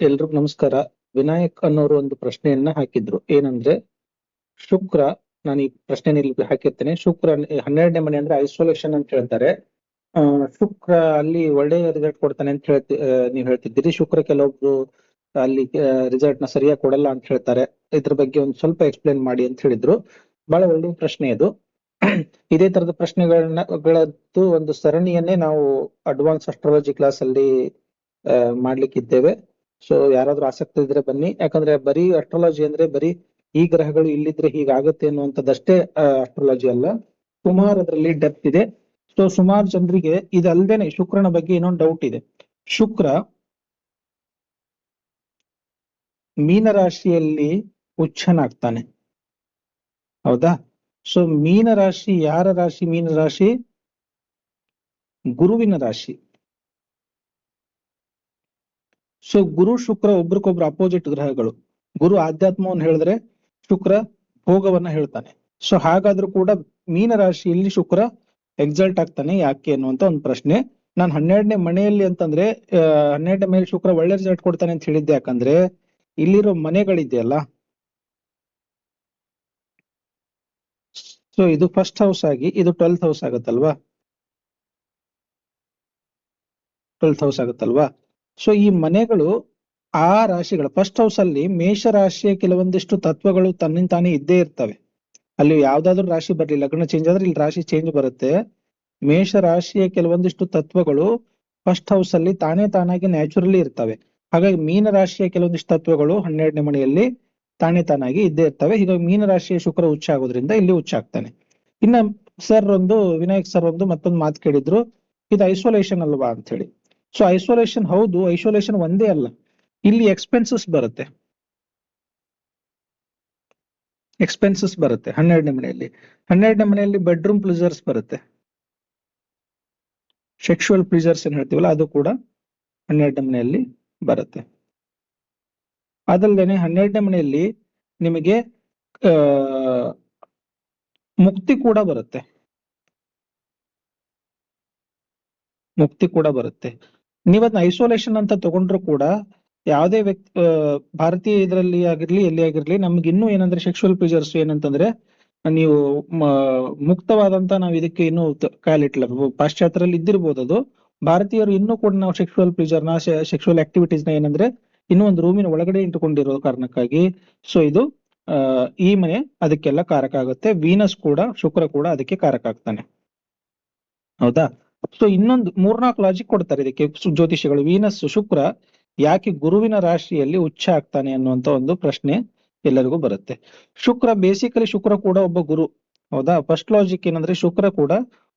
ಎಲ್ರಿಗೂ ನಮಸ್ಕಾರ. ವಿನಾಯಕ್ ಅನ್ನೋರು ಒಂದು ಪ್ರಶ್ನೆಯನ್ನ ಹಾಕಿದ್ರು. ಏನಂದ್ರೆ, ಶುಕ್ರ, ನಾನು ಈ ಪ್ರಶ್ನೆ ಇಲ್ಲಿ ಹಾಕಿರ್ತೇನೆ. ಶುಕ್ರ ಹನ್ನೆರಡನೇ ಮನೆ ಅಂದ್ರೆ ಐಸೋಲೇಷನ್ ಅಂತ ಹೇಳ್ತಾರೆ. ಶುಕ್ರ ಅಲ್ಲಿ ಒಳ್ಳೆಯ ರಿಸಲ್ಟ್ ಕೊಡ್ತಾನೆ ಅಂತ ಹೇಳ್ತಿ ನೀವು ಹೇಳ್ತಿದ್ದೀರಿ. ಶುಕ್ರ ಕೆಲವೊಬ್ರು ಅಲ್ಲಿ ರಿಸಲ್ಟ್ನ ಸರಿಯಾಗಿ ಕೊಡಲ್ಲ ಅಂತ ಹೇಳ್ತಾರೆ. ಇದ್ರ ಬಗ್ಗೆ ಒಂದು ಸ್ವಲ್ಪ ಎಕ್ಸ್ಪ್ಲೇನ್ ಮಾಡಿ ಅಂತ ಹೇಳಿದ್ರು. ಬಹಳ ಒಳ್ಳೆ ಪ್ರಶ್ನೆ ಇದು. ಇದೇ ತರದ ಪ್ರಶ್ನೆಗಳನ್ನ, ಗಳದ್ದು ಒಂದು ಸರಣಿಯನ್ನೇ ನಾವು ಅಡ್ವಾನ್ಸ್ ಅಸ್ಟ್ರಾಲಜಿ ಕ್ಲಾಸ್ ಅಲ್ಲಿ ಮಾಡ್ಲಿಕ್ಕಿದ್ದೇವೆ. ಸೊ ಯಾರಾದ್ರೂ ಆಸಕ್ತಿ ಇದ್ರೆ ಬನ್ನಿ. ಯಾಕಂದ್ರೆ ಬರೀ ಅಸ್ಟ್ರಾಲಜಿ ಅಂದ್ರೆ ಬರೀ ಈ ಗ್ರಹಗಳು ಇಲ್ಲಿದ್ರೆ ಹೀಗಾಗುತ್ತೆ ಅನ್ನುವಂಥದ್ದಷ್ಟೇ ಅಸ್ಟ್ರಾಲಜಿ ಅಲ್ಲ. ಸುಮಾರು ಅದರಲ್ಲಿ ಡೆಪ್ತ್ ಇದೆ. ಸೊ ಸುಮಾರು ಜನರಿಗೆ ಇದಲ್ದೇನೆ ಶುಕ್ರನ ಬಗ್ಗೆ ಇನ್ನೊಂದು ಡೌಟ್ ಇದೆ. ಶುಕ್ರ ಮೀನರಾಶಿಯಲ್ಲಿ ಉಚ್ಚನಾಗ್ತಾನೆ ಹೌದಾ? ಸೊ ಮೀನರಾಶಿ ಯಾರ ರಾಶಿ ಮೀನರಾಶಿ? ಗುರುವಿನ ರಾಶಿ. ಸೊ ಗುರು, ಶುಕ್ರ ಒಬ್ರಿಗೊಬ್ರು ಅಪೋಸಿಟ್ ಗ್ರಹಗಳು. ಗುರು ಆಧ್ಯಾತ್ಮವನ್ನು ಹೇಳಿದ್ರೆ ಶುಕ್ರ ಭೋಗವನ್ನ ಹೇಳ್ತಾನೆ. ಸೊ ಹಾಗಾದ್ರೂ ಕೂಡ ಮೀನ ರಾಶಿಯಲ್ಲಿ ಶುಕ್ರ ಎಕ್ಸಲ್ಟ್ ಆಗ್ತಾನೆ. ಯಾಕೆ ಅನ್ನುವಂತ ಒಂದು ಪ್ರಶ್ನೆ. ನಾನು ಹನ್ನೆರಡನೇ ಮನೆಯಲ್ಲಿ ಅಂತಂದ್ರೆ ಹನ್ನೆರಡನೇ ಮೇಲೆ ಶುಕ್ರ ಒಳ್ಳೆ ರಿಸಲ್ಟ್ ಕೊಡ್ತಾನೆ ಅಂತ ಹೇಳಿದ್ದೆ. ಯಾಕಂದ್ರೆ ಇಲ್ಲಿರೋ ಮನೆಗಳಿದೆಯಲ್ಲ. ಸೊ ಇದು ಫಸ್ಟ್ ಹೌಸ್ ಆಗಿ, ಇದು ಟ್ವೆಲ್ತ್ ಹೌಸ್ ಆಗತ್ತಲ್ವಾ? ಟ್ವೆಲ್ತ್ ಹೌಸ್ ಆಗುತ್ತಲ್ವಾ? ಸೊ ಈ ಮನೆಗಳು ಆ ರಾಶಿಗಳು ಫಸ್ಟ್ ಹೌಸ್ ಅಲ್ಲಿ ಮೇಷ ರಾಶಿಯ ಕೆಲವೊಂದಿಷ್ಟು ತತ್ವಗಳು ತನ್ನಿಂದ ತಾನೇ ಇದ್ದೇ ಇರ್ತವೆ. ಅಲ್ಲಿ ಯಾವ್ದಾದ್ರು ರಾಶಿ ಬರ್ಲಿ, ಲಗ್ನ ಚೇಂಜ್ ಆದ್ರೆ ಇಲ್ಲಿ ರಾಶಿ ಚೇಂಜ್ ಬರುತ್ತೆ. ಮೇಷ ರಾಶಿಯ ಕೆಲವೊಂದಿಷ್ಟು ತತ್ವಗಳು ಫಸ್ಟ್ ಹೌಸ್ ಅಲ್ಲಿ ತಾನೇ ತಾನಾಗಿ ನ್ಯಾಚುರಲಿ ಇರ್ತವೆ. ಹಾಗಾಗಿ ಮೀನ ರಾಶಿಯ ಕೆಲವೊಂದಿಷ್ಟು ತತ್ವಗಳು ಹನ್ನೆರಡನೇ ಮನೆಯಲ್ಲಿ ತಾನೇ ತಾನಾಗಿ ಇದ್ದೇ ಇರ್ತವೆ. ಹೀಗಾಗಿ ಮೀನ ರಾಶಿಯ ಶುಕ್ರ ಉಚ್ಚ ಆಗೋದ್ರಿಂದ ಇಲ್ಲಿ ಉಚ್ಚ ಆಗ್ತಾನೆ. ಇನ್ನ ಸರ್ ಒಂದು, ವಿನಾಯಕ್ ಸರ್ ಒಂದು ಮತ್ತೊಂದು ಮಾತು ಕೇಳಿದ್ರು. ಇದು ಐಸೋಲೇಷನ್ ಅಲ್ವಾ ಅಂತ ಹೇಳಿ ಸೊ ಐಸೋಲೇಷನ್ ಹೌದು ಐಸೋಲೇಷನ್ ಒಂದೇ ಅಲ್ಲ. ಇಲ್ಲಿ ಎಕ್ಸ್ಪೆನ್ಸಸ್ ಬರುತ್ತೆ. ಎಕ್ಸ್ಪೆನ್ಸಸ್ ಬರುತ್ತೆ ಹನ್ನೆರಡನೇ ಮನೆಯಲ್ಲಿ. ಹನ್ನೆರಡನೇ ಮನೆಯಲ್ಲಿ ಬೆಡ್ರೂಮ್ ಪ್ಲೀಸರ್ಸ್ ಬರುತ್ತೆ. ಸೆಕ್ಷುವಲ್ ಪ್ಲೀಸರ್ಸ್ ಏನ್ ಹೇಳ್ತೀವಲ್ಲ, ಅದು ಕೂಡ ಹನ್ನೆರಡನೇ ಮನೆಯಲ್ಲಿ ಬರುತ್ತೆ. ಅದಲ್ಲದೆ ಹನ್ನೆರಡನೇ ಮನೆಯಲ್ಲಿ ನಿಮಗೆ ಮುಕ್ತಿ ಕೂಡ ಬರುತ್ತೆ. ಮುಕ್ತಿ ಕೂಡ ಬರುತ್ತೆ. ನೀವದ್ನ ಐಸೋಲೇಷನ್ ಅಂತ ತಗೊಂಡ್ರು ಕೂಡ ಯಾವುದೇ ವ್ಯಕ್ತಿ ಭಾರತೀಯ ಇದರಲ್ಲಿ ಆಗಿರ್ಲಿ, ಎಲ್ಲಿ ಆಗಿರ್ಲಿ, ನಮ್ಗೆ ಇನ್ನೂ ಏನಂದ್ರೆ ಸೆಕ್ಷುವಲ್ ಪ್ರಿಜರ್ಸ್ ಏನಂತಂದ್ರೆ ನೀವು ಮುಕ್ತವಾದಂತ ನಾವು ಇದಕ್ಕೆ ಇನ್ನೂ ಕಾಲಿಟ್ಲ ಪಾಶ್ಚಾತ್ಯರಲ್ಲಿ ಇದ್ದಿರ್ಬೋದು ಅದು. ಭಾರತೀಯರು ಇನ್ನೂ ಕೂಡ ನಾವು ಸೆಕ್ಷುವಲ್ ಪ್ರೀಜರ್ನ ಸೆಕ್ಷುವಲ್ ಆಕ್ಟಿವಿಟೀಸ್ನ ಏನಂದ್ರೆ ಇನ್ನೂ ಒಂದು ರೂಮಿನ ಒಳಗಡೆ ಇಟ್ಟುಕೊಂಡಿರೋ ಕಾರಣಕ್ಕಾಗಿ. ಸೊ ಇದು ಈ ಮನೆ ಅದಕ್ಕೆಲ್ಲ ಕಾರಕ ಆಗುತ್ತೆ. ವೀನಸ್ ಕೂಡ, ಶುಕ್ರ ಕೂಡ ಅದಕ್ಕೆ ಕಾರಕ ಆಗ್ತಾನೆ. ಹೌದಾ? ಸೊ ಇನ್ನೊಂದು ಮೂರ್ನಾಲ್ಕು ಲಾಜಿಕ್ ಕೊಡ್ತಾರೆ ಇದಕ್ಕೆ ಜ್ಯೋತಿಷಿಗಳು. ವೀನಸ್ ಶುಕ್ರ, ಯಾಕೆ ಗುರುವಿನ ರಾಶಿಯಲ್ಲಿ ಉಚ್ಚ ಆಗ್ತಾನೆ ಅನ್ನುವಂತ ಒಂದು ಪ್ರಶ್ನೆ ಎಲ್ಲರಿಗೂ ಬರುತ್ತೆ. ಶುಕ್ರ ಬೇಸಿಕಲಿ ಶುಕ್ರ ಕೂಡ ಒಬ್ಬ ಗುರು. ಹೌದಾ? ಫಸ್ಟ್ ಲಾಜಿಕ್ ಏನಂದ್ರೆ ಶುಕ್ರ ಕೂಡ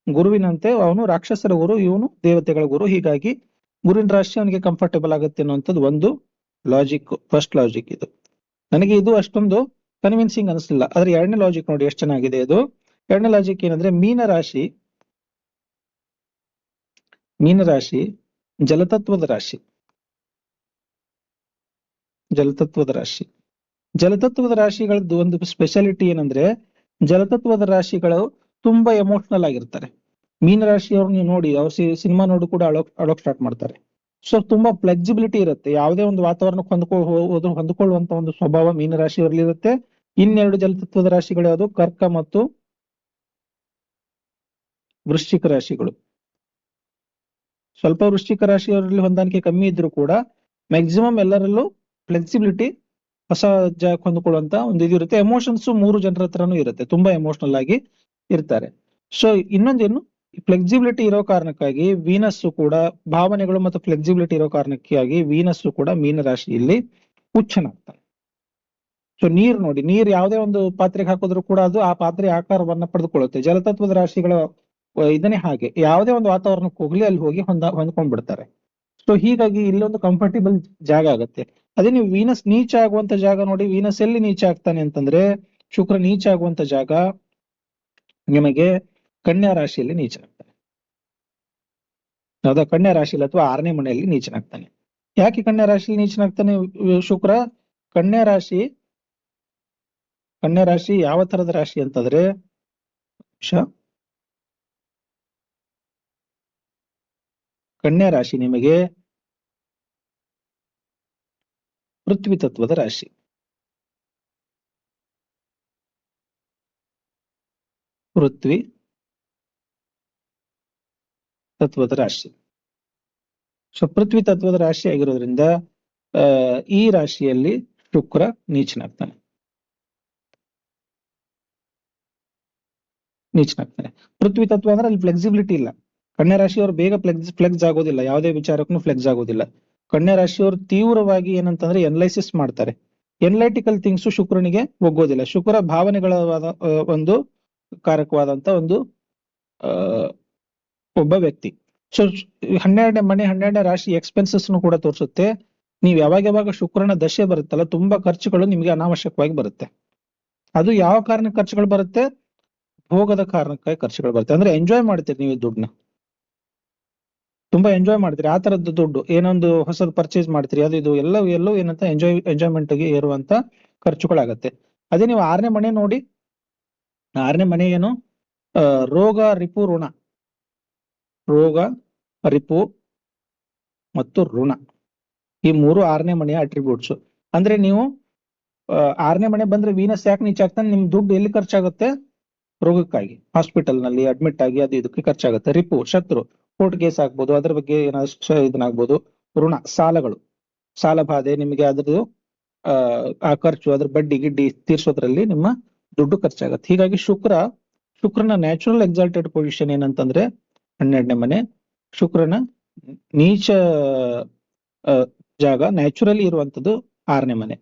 ಗುರುವಿನಂತೆ ಅವನು ರಾಕ್ಷಸರ ಗುರು, ಇವನು ದೇವತೆಗಳ ಗುರು. ಹೀಗಾಗಿ ಗುರುವಿನ ರಾಶಿ ಅವನಿಗೆ ಕಂಫರ್ಟೇಬಲ್ ಆಗುತ್ತೆ ಅನ್ನುವಂಥದ್ದು ಒಂದು ಲಾಜಿಕ್ ಫಸ್ಟ್ ಲಾಜಿಕ್ ಇದು. ನನಗೆ ಇದು ಅಷ್ಟೊಂದು ಕನ್ವಿನ್ಸಿಂಗ್ ಅನಿಸ್ಲಿಲ್ಲ. ಆದ್ರೆ ಎರಡನೇ ಲಾಜಿಕ್ ನೋಡಿ ಎಷ್ಟು ಚೆನ್ನಾಗಿದೆ ಅದು. ಎರಡನೇ ಲಾಜಿಕ್ ಏನಂದ್ರೆ ಮೀನ ರಾಶಿ ಮೀನರಾಶಿ, ಜಲತತ್ವದ ರಾಶಿ. ಜಲತತ್ವದ ರಾಶಿ. ಜಲತತ್ವದ ರಾಶಿಗಳದ್ದು ಒಂದು ಸ್ಪೆಷಾಲಿಟಿ ಏನಂದ್ರೆ, ಜಲತತ್ವದ ರಾಶಿಗಳು ತುಂಬಾ ಎಮೋಷನಲ್ ಆಗಿರ್ತಾರೆ. ಮೀನರಾಶಿಯವ್ರು ನೀವು ನೋಡಿ, ಅವ್ರ ಸಿನಿಮಾ ನೋಡು ಕೂಡ ಅಳೋಕ್ ಅಳೋಕ್ ಸ್ಟಾರ್ಟ್ ಮಾಡ್ತಾರೆ. ಸೊ ತುಂಬಾ ಫ್ಲೆಕ್ಸಿಬಿಲಿಟಿ ಇರುತ್ತೆ. ಯಾವುದೇ ಒಂದು ವಾತಾವರಣಕ್ಕೆ ಹೊಂದ್ಕೊ ಹೋದ್ರು ಹೊಂದ್ಕೊಳ್ಳುವಂತ ಒಂದು ಸ್ವಭಾವ ಮೀನರಾಶಿಯವರಲ್ಲಿ ಇರುತ್ತೆ ಇನ್ನೆರಡು ಜಲತತ್ವದ ರಾಶಿಗಳು ಯಾವುದು ಕರ್ಕ ಮತ್ತು ವೃಶ್ಚಿಕ ರಾಶಿಗಳು. ಸ್ವಲ್ಪ ವೃಶ್ಚಿಕ ರಾಶಿಯವರಲ್ಲಿ ಹೊಂದಾಣಿಕೆ ಕಮ್ಮಿ ಇದ್ರೂ ಕೂಡ ಮ್ಯಾಕ್ಸಿಮಮ್ ಎಲ್ಲರಲ್ಲೂ ಫ್ಲೆಕ್ಸಿಬಿಲಿಟಿ ಹೊಸ ಜಾಗಕ್ಕೆ ಹೊಂದ್ಕೊಳ್ಳುವಂತ ಒಂದು ಇದು ಇರುತ್ತೆ. ಎಮೋಷನ್ಸ್ ಮೂರು ಜನರ ಹತ್ರನೂ ಇರುತ್ತೆ. ತುಂಬಾ ಎಮೋಷನಲ್ ಆಗಿ ಇರ್ತಾರೆ. ಸೊ ಇನ್ನೊಂದೇನು? ಫ್ಲೆಕ್ಸಿಬಿಲಿಟಿ ಇರೋ ಕಾರಣಕ್ಕಾಗಿ ವೀನಸ್ಸು ಕೂಡ ಭಾವನೆಗಳು ಮತ್ತು ಫ್ಲೆಕ್ಸಿಬಿಲಿಟಿ ಇರೋ ಕಾರಣಕ್ಕಾಗಿ ವೀನಸ್ಸು ಕೂಡ ಮೀನ ರಾಶಿಯಲ್ಲಿ ಹುಚ್ಚನಾಗ್ತಾರೆ. ಸೊ ನೀರ್ ನೋಡಿ, ನೀರ್ ಯಾವುದೇ ಒಂದು ಪಾತ್ರೆಗೆ ಹಾಕಿದ್ರು ಕೂಡ ಅದು ಆ ಪಾತ್ರೆ ಆಕಾರವನ್ನ ಪಡೆದುಕೊಳ್ಳುತ್ತೆ. ಜಲತತ್ವದ ರಾಶಿಗಳ ಇದನ್ನೇ ಹಾಗೆ. ಯಾವುದೇ ಒಂದು ವಾತಾವರಣಕ್ಕೆ ಹೋಗ್ಲಿ ಅಲ್ಲಿ ಹೋಗಿ ಹೊಂದ, ಹೊಂದ್ಕೊಂಡ್ಬಿಡ್ತಾರೆ. ಸೊ ಹೀಗಾಗಿ ಇಲ್ಲೊಂದು ಕಂಫರ್ಟೇಬಲ್ ಜಾಗ ಆಗುತ್ತೆ. ಅದೇ ನೀವು ವೀನಸ್ ನೀಚ ಆಗುವಂತ ಜಾಗ ನೋಡಿ ವೀನಸ್ ಎಲ್ಲಿ ನೀಚ ಆಗ್ತಾನೆ ಅಂತಂದ್ರೆ, ಶುಕ್ರ ನೀಚ ಆಗುವಂತ ಜಾಗ ನಿಮಗೆ ಕನ್ಯಾ ರಾಶಿಯಲ್ಲಿ ನೀಚನಾಗ್ತಾನೆ ಹೌದಾ ಕನ್ಯಾ ರಾಶಿಯಲ್ಲಿ ಅಥವಾ ಆರನೇ ಮನೆಯಲ್ಲಿ ನೀಚನಾಗ್ತಾನೆ ಯಾಕೆ ಕನ್ಯಾ ರಾಶಿಯಲ್ಲಿ ನೀಚನಾಗ್ತಾನೆ ಶುಕ್ರ? ಕನ್ಯಾ ರಾಶಿ ಕನ್ಯಾ ರಾಶಿ ಯಾವ ತರದ ರಾಶಿ ಅಂತಂದ್ರೆ ಕನ್ಯಾ ರಾಶಿ ನಿಮಗೆ ಪೃಥ್ವಿ ತತ್ವದ ರಾಶಿ. ಪೃಥ್ವಿ ತತ್ವದ ರಾಶಿ. ಸೊ ಪೃಥ್ವಿ ತತ್ವದ ರಾಶಿ ಆಗಿರೋದ್ರಿಂದ ಈ ರಾಶಿಯಲ್ಲಿ ಶುಕ್ರ ನೀಚನಾಗ್ತಾನೆ. ನೀಚನಾಗ್ತಾನೆ. ಪೃಥ್ವಿ ತತ್ವ ಅಂದ್ರೆ ಅಲ್ಲಿ ಫ್ಲೆಕ್ಸಿಬಿಲಿಟಿ ಇಲ್ಲ. ಕನ್ಯಾ ರಾಶಿಯವರು ಬೇಗ ಫ್ಲೆಕ್ಸ್ ಫ್ಲೆಕ್ಸ್ ಆಗೋದಿಲ್ಲ. ಯಾವುದೇ ವಿಚಾರಕ್ಕೂ ಫ್ಲೆಕ್ಸ್ ಆಗೋದಿಲ್ಲ. ಕನ್ಯಾ ರಾಶಿಯವರು ತೀವ್ರವಾಗಿ ಏನಂತಂದ್ರೆ ಎನಲೈಸಿಸ್ ಮಾಡ್ತಾರೆ. ಎನಲೈಟಿಕಲ್ ಥಿಂಗ್ಸ್ ಶುಕ್ರನಿಗೆ ಒಗ್ಗೋದಿಲ್ಲ. ಶುಕ್ರ ಭಾವನೆಗಳ ಒಂದು ಕಾರಕವಾದಂತ ಒಂದು ಒಬ್ಬ ವ್ಯಕ್ತಿ. ಸೊ, ಹನ್ನೆರಡನೇ ಮನೆ, ಹನ್ನೆರಡನೇ ರಾಶಿ ಎಕ್ಸ್ಪೆನ್ಸಸ್ ಕೂಡ ತೋರಿಸುತ್ತೆ. ನೀವು ಯಾವಾಗ ಯಾವಾಗ ಶುಕ್ರನ ದಶೆ ಬರುತ್ತಲ್ಲ, ತುಂಬಾ ಖರ್ಚುಗಳು ನಿಮಗೆ ಅನಾವಶ್ಯಕವಾಗಿ ಬರುತ್ತೆ. ಅದು ಯಾವ ಕಾರಣ ಖರ್ಚುಗಳು ಬರುತ್ತೆ? ಭೋಗದ ಕಾರಣಕ್ಕಾಗಿ ಖರ್ಚುಗಳು ಬರುತ್ತೆ. ಅಂದ್ರೆ ಎಂಜಾಯ್ ಮಾಡ್ತೀರಿ ನೀವು ದುಡ್ಡನ್ನ. ತುಂಬಾ ಎಂಜಾಯ್ ಮಾಡ್ತೀರಿ. ಆ ತರದ್ದು ದುಡ್ಡು, ಏನೊಂದು ಹೊಸದು ಪರ್ಚೇಸ್ ಮಾಡ್ತೀರಿ. ಅದು ಇದು ಎಲ್ಲ ಎಲ್ಲೋ ಏನಂತ ಎಂಜಾಯ್ ಎಂಜಾಯ್ಮೆಂಟ್ಗೆ ಇರುವಂತ ಖರ್ಚುಗಳಾಗತ್ತೆ. ಅದೇ ನೀವು ಆರನೇ ಮನೆ ನೋಡಿ. ಆರನೇ ಮನೆ ಏನು? ರೋಗ ರಿಪು ಋಣ. ರೋಗ ರಿಪು ಮತ್ತು ಋಣ. ಈ ಮೂರು ಆರನೇ ಮನೆಯ ಅಟ್ರಿಬ್ಯೂಟ್ಸ್ ಅಂದ್ರೆ ನೀವು ಆರನೇ ಮನೆ ಬಂದ್ರೆ ವೀನಸ್ ಯಾಕೆ ನೀಚ್ ಆಗ್ತಾನೆ? ನಿಮ್ ದುಡ್ಡು ಎಲ್ಲಿ ಖರ್ಚಾಗುತ್ತೆ? ರೋಗಕ್ಕಾಗಿ. ಹಾಸ್ಪಿಟಲ್ನಲ್ಲಿ ಅಡ್ಮಿಟ್ ಆಗಿ ಅದು ಇದಕ್ಕೆ ಖರ್ಚಾಗುತ್ತೆ. ರಿಪು, ಶತ್ರು. ಕೋರ್ಟ್ ಕೇಸ್ ಆಗ್ಬೋದು, ಅದ್ರ ಬಗ್ಗೆ ಏನಾದ್ರು ಇದನ್ನಾಗ್ಬೋದು. ಋಣ, ಸಾಲಗಳು. ಸಾಲ ಬಾಧೆ, ನಿಮಗೆ ಅದ್ರದ್ದು, ಆ ಖರ್ಚು, ಅದ್ರ ಬಡ್ಡಿ, ಗಿಡ್ಡಿ ತೀರ್ಸೋದ್ರಲ್ಲಿ ನಿಮ್ಮ ದುಡ್ಡು ಖರ್ಚಾಗತ್ತೆ. ಹೀಗಾಗಿ ಶುಕ್ರ, ಶುಕ್ರನ ನ್ಯಾಚುರಲ್ ಎಕ್ಸಾಲ್ಟೆಡ್ ಪೊಸಿಷನ್ ಏನಂತಂದ್ರೆ, ಹನ್ನೆರಡನೇ ಮನೆ, ಶುಕ್ರನ ನೀಚ ಜಾಗ ನ್ಯಾಚುರಲಿ ಇರುವಂತದ್ದು ಆರನೇ ಮನೆ.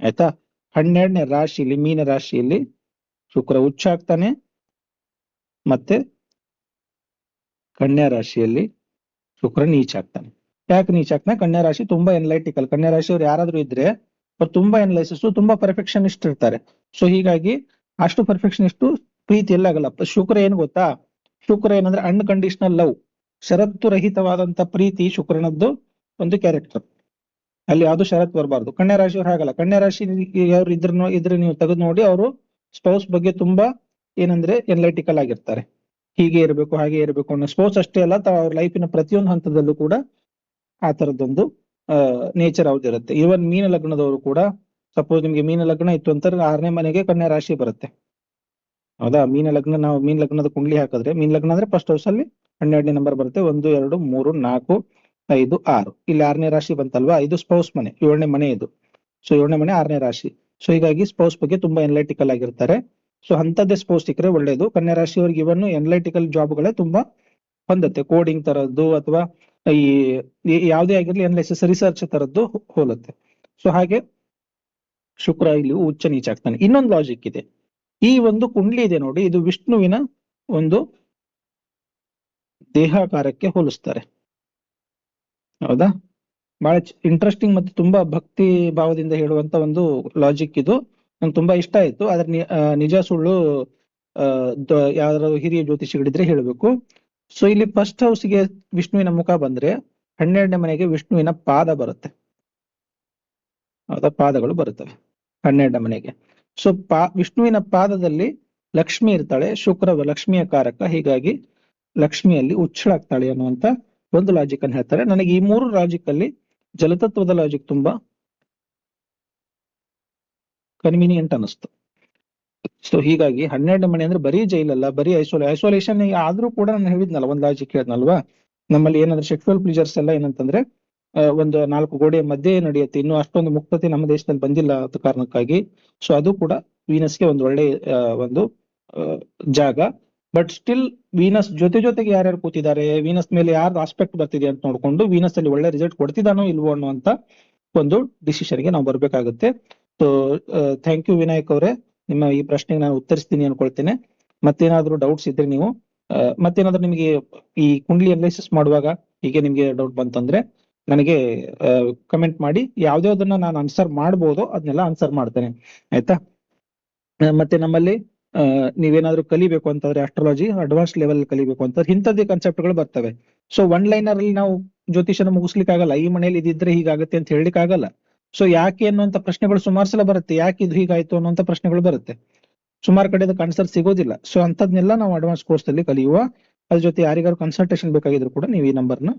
ಆಯ್ತಾ? ಹನ್ನೆರಡನೇ ರಾಶಿಯಲ್ಲಿ, ಮೀನ ರಾಶಿಯಲ್ಲಿ ಶುಕ್ರ ಉಚ್ಚ ಆಗ್ತಾನೆ ಮತ್ತೆ ಕನ್ಯಾ ರಾಶಿಯಲ್ಲಿ ಶುಕ್ರ ನೀಚ ಆಗ್ತಾನೆ ಯಾಕೆ ನೀಚ ಆಗ್ತಾನೆ ಕನ್ಯಾ ರಾಶಿ ತುಂಬಾ ಎನ್ಲೈಟಿಕಲ್ ಕನ್ಯಾ ರಾಶಿಯವ್ರು ಯಾರಾದ್ರೂ ಇದ್ರೆ ಅವ್ರು ತುಂಬಾ ಎನ್ಲೈಸಿಸ್ ತುಂಬಾ ಪರ್ಫೆಕ್ಷನಿಸ್ಟ್ ಇರ್ತಾರೆ. ಸೊ ಹೀಗಾಗಿ ಅಷ್ಟು ಪರ್ಫೆಕ್ಷನಿಸ್ಟ್ ಪ್ರೀತಿಯಲ್ಲಿ ಆಗಲ್ಲ. ಶುಕ್ರ ಏನ್ ಗೊತ್ತಾ? ಶುಕ್ರ ಏನಂದ್ರೆ ಅನ್ಕಂಡೀಷನಲ್ ಲವ್ ಷರತ್ತು ರಹಿತವಾದಂತ ಪ್ರೀತಿ ಶುಕ್ರನದ್ದು ಒಂದು ಕ್ಯಾರೆಕ್ಟರ್ ಅಲ್ಲಿ ಯಾವ್ದು ಷರತ್ ಬರಬಾರ್ದು. ಕನ್ಯಾ ರಾಶಿಯವ್ರು ಹಾಗಲ್ಲ. ಕನ್ಯಾ ರಾಶಿ ಅವ್ರು ಇದ್ರ ಇದ್ರೆ ನೀವು ತೆಗೆದು ನೋಡಿ, ಅವರು ಸ್ಪೌಸ್ ಬಗ್ಗೆ ತುಂಬಾ ಏನಂದ್ರೆ ಎನ್ಲೈಟಿಕಲ್ ಆಗಿರ್ತಾರೆ. ಹೀಗೆ ಇರಬೇಕು, ಹಾಗೆ ಇರಬೇಕು ಅನ್ನೋ ಸ್ಪೋರ್ಟ್ಸ್ ಅಷ್ಟೇ ಅಲ್ಲ ತ- ಅವ್ರ ಲೈಫಿನ ಪ್ರತಿಯೊಂದು ಹಂತದಲ್ಲೂ ಕೂಡ ಆ ತರದೊಂದು ನೇಚರ್ ಅವ್ರದ್ದಿರುತ್ತೆ ಇವನ್ ಮೀನ ಲಗ್ನದವರು ಕೂಡ ಸಪೋಸ್ ನಿಮ್ಗೆ ಮೀನ ಲಗ್ನ ಇತ್ತು ಅಂತ ಆರನೇ ಮನೆಗೆ ಕನ್ಯಾ ರಾಶಿ ಬರುತ್ತೆ. ಹೌದಾ? ಮೀನ ಲಗ್ನ, ನಾವು ಮೀನ ಲಗ್ನದ ಕುಂಡ್ಲಿ ಹಾಕಿದ್ರೆ, ಮೀನ ಲಗ್ನ ಅಂದ್ರೆ ಫಸ್ಟ್ ಹೌಸ್ ಅಲ್ಲಿ ಹನ್ನೆರಡನೇ ನಂಬರ್ ಬರುತ್ತೆ, ಒಂದು, ಎರಡು, ಮೂರು, ನಾಲ್ಕು, ಐದು, ಆರು. ಇಲ್ಲಿ ಆರನೇ ರಾಶಿ ಬಂತಲ್ವಾ? ಇದು ಸ್ಪೌಸ್ ಮನೆ, ಏಳನೇ ಮನೆ ಇದು. ಸೊ ಏಳನೇ ಮನೆ ಆರನೇ ರಾಶಿ. ಸೊ ಹೀಗಾಗಿ ಸ್ಪೌಸ್ ಬಗ್ಗೆ ತುಂಬಾ ಎನಲೈಟಿಕಲ್ ಆಗಿರ್ತಾರೆ. ಸೊ ಅಂತದ್ದೇ ಸ್ಪೋಸ್ಟ್ ಸಿಕ್ಕರೆ ಒಳ್ಳೇದು. ಕನ್ಯಾ ರಾಶಿಯವರಿಗೆ ಇವನ್ ಎನ್ಲೈಟಿಕಲ್ ಜಾಬ್ಗಳೇ ತುಂಬಾ ಹೊಂದತ್ತೆ. ಕೋಡಿಂಗ್ ತರದ್ದು ಅಥವಾ ಈ ಯಾವುದೇ ಆಗಿರ್ಲಿ ಅನಲೈಸಿಸ್ ರಿಸರ್ಚ್ ತರದ್ದು ಹೋಲುತ್ತೆ. ಸೊ ಹಾಗೆ ಶುಕ್ರ ಇಲ್ಲಿ ಉಚ್ಚ ನೀಚ ಆಗ್ತಾನೆ. ಇನ್ನೊಂದು ಲಾಜಿಕ್ ಇದೆ. ಈ ಒಂದು ಕುಂಡ್ಲಿ ಇದೆ ನೋಡಿ. ಇದು ವಿಷ್ಣುವಿನ ಒಂದು ದೇಹಾಕಾರಕ್ಕೆ ಹೋಲಿಸ್ತಾರೆ. ಹೌದಾ? ಬಹಳ ಇಂಟ್ರೆಸ್ಟಿಂಗ್ ಮತ್ತು ತುಂಬಾ ಭಕ್ತಿ ಭಾವದಿಂದ ಹೇಳುವಂತ ಒಂದು ಲಾಜಿಕ್ ಇದು. ನಂಗೆ ತುಂಬಾ ಇಷ್ಟ ಆಯ್ತು. ಆದ್ರೆ ನಿಜ ಸುಳ್ಳು ಯಾರು ಹಿರಿಯ ಜ್ಯೋತಿಷಿಗಳಿದ್ರೆ ಹೇಳಬೇಕು. ಸೊ ಇಲ್ಲಿ ಫಸ್ಟ್ ಹೌಸ್ಗೆ ವಿಷ್ಣುವಿನ ಮುಖ ಬಂದ್ರೆ ಹನ್ನೆರಡನೇ ಮನೆಗೆ ವಿಷ್ಣುವಿನ ಪಾದ ಬರುತ್ತೆ. ಹೌದಾ ಪಾದಗಳು ಬರುತ್ತವೆ ಹನ್ನೆರಡನೇ ಮನೆಗೆ. ಸೊ ಪಾ, ವಿಷ್ಣುವಿನ ಪಾದದಲ್ಲಿ ಲಕ್ಷ್ಮಿ ಇರ್ತಾಳೆ. ಶುಕ್ರ ಲಕ್ಷ್ಮಿಯ ಕಾರಕ. ಹೀಗಾಗಿ ಲಕ್ಷ್ಮಿಯಲ್ಲಿ ಉಚ್ಚಳಾಗ್ತಾಳೆ ಅನ್ನುವಂತ ಒಂದು ಲಾಜಿಕ್ ಅನ್ನು ಹೇಳ್ತಾರೆ. ನನಗೆ ಈ ಮೂರು ಲಾಜಿಕ್ ಅಲ್ಲಿ ಜಲತತ್ವದ ಲಾಜಿಕ್ ತುಂಬಾ ಕನ್ವೀನಿಯಂಟ್ ಅನಿಸ್ತು ಸೊ ಹೀಗಾಗಿ ಹನ್ನೆರಡು ಮನೆ ಅಂದ್ರೆ ಬರೀ ಜೈಲಲ್ಲ, ಬರೀ ಐಸೋಲೇ ಐಸೋಲೇಷನ್ ಆದ್ರೂ ಕೂಡ ನಾನು ಹೇಳಿದ್ನಲ್ಲ, ಒಂದ್ ಲಾಜಿಕ್ ಹೇಳಿದ್ನಲ್ವಾ? ನಮ್ಮಲ್ಲಿ ಏನಂದ್ರೆ ಸೆಕ್ಸುವಲ್ ಪ್ಲೀಜರ್ಸ್ ಎಲ್ಲ ಏನಂತಂದ್ರೆ ಒಂದು ನಾಲ್ಕು ಗೋಡೆಯ ಮಧ್ಯೆ ನಡೆಯುತ್ತೆ, ಇನ್ನು ಅಷ್ಟೊಂದು ಮುಕ್ತತೆ ನಮ್ಮ ದೇಶದಲ್ಲಿ ಬಂದಿಲ್ಲ ಅಂತ ಕಾರಣಕ್ಕಾಗಿ. ಸೊ ಅದು ಕೂಡ ವೀನಸ್ಗೆ ಒಂದು ಒಳ್ಳೆ ಒಂದು ಜಾಗ. ಬಟ್ ಸ್ಟಿಲ್ ವೀನಸ್ ಜೊತೆ ಜೊತೆಗೆ ಯಾರ್ಯಾರು ಕೂತಿದ್ದಾರೆ, ವೀನಸ್ ಮೇಲೆ ಯಾರ್ದು ಆಸ್ಪೆಕ್ಟ್ ಬರ್ತಿದೆ ಅಂತ ನೋಡ್ಕೊಂಡು ವೀನಸ್ ಅಲ್ಲಿ ಒಳ್ಳೆ ರಿಸಲ್ಟ್ ಕೊಡ್ತಿದಾನೋ ಇಲ್ವೋ ಅನ್ನುವಂತ ಒಂದು ಡಿಸಿಷನ್ಗೆ ನಾವು ಬರ್ಬೇಕಾಗುತ್ತೆ. ಸೊ ಥ್ಯಾಂಕ್ ಯು ವಿನಾಯಕ್ ಅವರೇ. ನಿಮ್ಮ ಈ ಪ್ರಶ್ನೆಗೆ ನಾನು ಉತ್ತರಿಸ್ತೀನಿ ಅನ್ಕೊಳ್ತೇನೆ. ಮತ್ತೇನಾದ್ರೂ ಡೌಟ್ಸ್ ಇದ್ರೆ ನೀವು ಮತ್ತೇನಾದ್ರೂ ನಿಮಗೆ ಈ ಕುಂಡ್ಲಿ ಅನಲೈಸಿಸ್ ಮಾಡುವಾಗ ಹೀಗೆ ನಿಮಗೆ ಡೌಟ್ ಬಂತಂದ್ರೆ ನನಗೆ ಕಮೆಂಟ್ ಮಾಡಿ. ಯಾವ್ದ್ಯಾವ್ದನ್ನ ನಾನು ಆನ್ಸರ್ ಮಾಡ್ಬೋದು ಅದನ್ನೆಲ್ಲ ಆನ್ಸರ್ ಮಾಡ್ತೇನೆ. ಆಯ್ತಾ? ಮತ್ತೆ ನಮ್ಮಲ್ಲಿ ನೀವೇನಾದ್ರೂ ಕಲಿಬೇಕು ಅಂತಂದ್ರೆ ಆಸ್ಟ್ರಾಲಜಿ ಅಡ್ವಾನ್ಸ್ ಲೆವೆಲ್ ಕಲಿಬೇಕು ಅಂತ ಇಂಥದ್ದೇ ಕಾನ್ಸೆಪ್ಟ್ಗಳು ಬರ್ತವೆ. ಸೊ ಒನ್ ಲೈನರ್ ಅಲ್ಲಿ ನಾವು ಜ್ಯೋತಿಷನ ಮುಗಿಸ್ಲಿಕ್ಕೆ ಆಗಲ್ಲ ಈ ಮನೇಲಿ ಇದಿದ್ರೆ ಹೀಗಾಗತ್ತೆ ಅಂತ ಹೇಳಲಿಕ್ಕೆ ಆಗಲ್ಲ ಸೊ ಯಾಕೆ ಅನ್ನುವಂತ ಪ್ರಶ್ನೆಗಳು ಸುಮಾರು ಸಲ ಬರುತ್ತೆ. ಯಾಕೆ ಇದು ಹೀಗಾಯ್ತು ಅನ್ನುವಂತ ಪ್ರಶ್ನೆಗಳು ಬರುತ್ತೆ. ಸುಮಾರು ಕಡೆ ಅದಕ್ಕೆ ಆನ್ಸರ್ ಸಿಗೋದಿಲ್ಲ. ಸೊ ಅಂತದ್ನೆಲ್ಲ ನಾವು ಅಡ್ವಾನ್ಸ್ ಕೋರ್ಸ್ ಅಲ್ಲಿ ಕಲಿಯುವ, ಅದ್ರ ಜೊತೆ ಯಾರಿಗಾರು ಕನ್ಸಲ್ಟೇಷನ್ ಬೇಕಾಗಿದ್ರು ಕೂಡ ನೀವು ಈ ನಂಬರ್ನ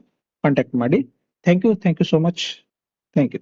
ಕಾಂಟ್ಯಾಕ್ಟ್ ಮಾಡಿ. Thank you thank you so much thank you